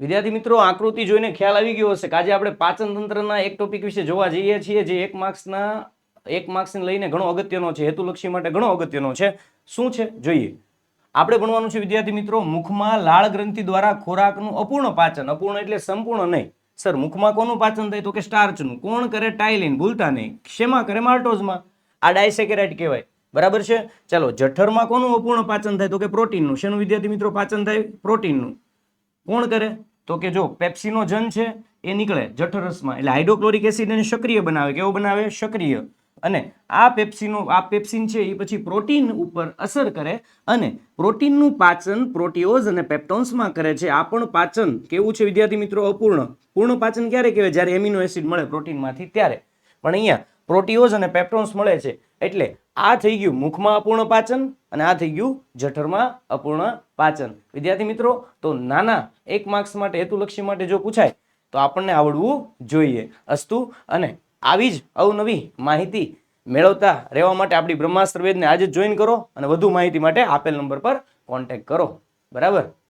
વિદ્યાર્થી મિત્રો, આકૃતિ જોઈને ખ્યાલ આવી ગયો હશે કે આજે આપણે પાચન તંત્રના એક ટોપિક વિશે જોવા જઈએ છીએ, જે એક માર્ક્સના, એક માર્ક્સને લઈને ઘણો અગત્યનો છે, હેતુલક્ષી માટે ઘણો અગત્યનો છે. શું છે? જોઈએ. આપણે ભણવાનું છે, વિદ્યાર્થી મિત્રો, મુખમાં લાળ ગ્રંથિ દ્વારા ખોરાકનું અપૂર્ણ પાચન. અપૂર્ણ એટલે સંપૂર્ણ નહીં. સર, મુખમાં કોનું પાચન થાય તો કે સ્ટાર્ચનું? કોણ કરે ટાઇલિન? ભૂલતા નહીં શેમાં કરે? માલ્ટોઝમાં. આ ડાયસેકેરાઇટ કહેવાય. બરાબર છે? ચાલો, જઠરમાં કોનું અપૂર્ણ પાચન થાય તો કે પ્રોટીનનું? શેનું વિદ્યાર્થી મિત્રો પાચન થાય? પ્રોટીનનું. કોણ કરે? તો કે જો પેપ્સીનો જન છે, એ નીકળે જઠરસમાં એટલે હાઇડ્રોક્લોરિક એસિડને સક્રિય બનાવે. કેવો બનાવે? સક્રિય. અને આ પેપ્સીનો, આ પેપ્સિન છે, એ પછી પ્રોટીન ઉપર અસર કરે અને પ્રોટીનનું પાચન પ્રોટીઓઝ અને પેપ્ટોન્સમાં કરે છે. આ પણ પાચન. કેવું છે વિદ્યાર્થી મિત્રો? અપૂર્ણ. પૂર્ણ પાચન ક્યારે કહેવાય? જ્યારે એમિનો એસિડ મળે પ્રોટીનમાંથી ત્યારે. પણ અહીંયા પ્રોટીઓઝ અને પેપ્ટોન્સ મળે છે. એટલે આ થઈ ગયું મુખમાં અપૂર્ણ પાચન અને આ થઈ ગયું જઠરમાં અપૂર્ણ પાચન. વિદ્યાર્થી મિત્રો, તો નાના એક માર્ક્સ માટે હેતુલક્ષી માટે જો પૂછાય, તો આપણને આવડવું જોઈએ. અસ્તુ અને આવી જ અવનવી માહિતી મેળવતા રહેવા માટે આપણી બ્રહ્માસ્ત્ર વેદને આજે જોઈન કરો અને વધુ માહિતી માટે આપેલ નંબર પર કોન્ટેક્ટ કરો. બરાબર?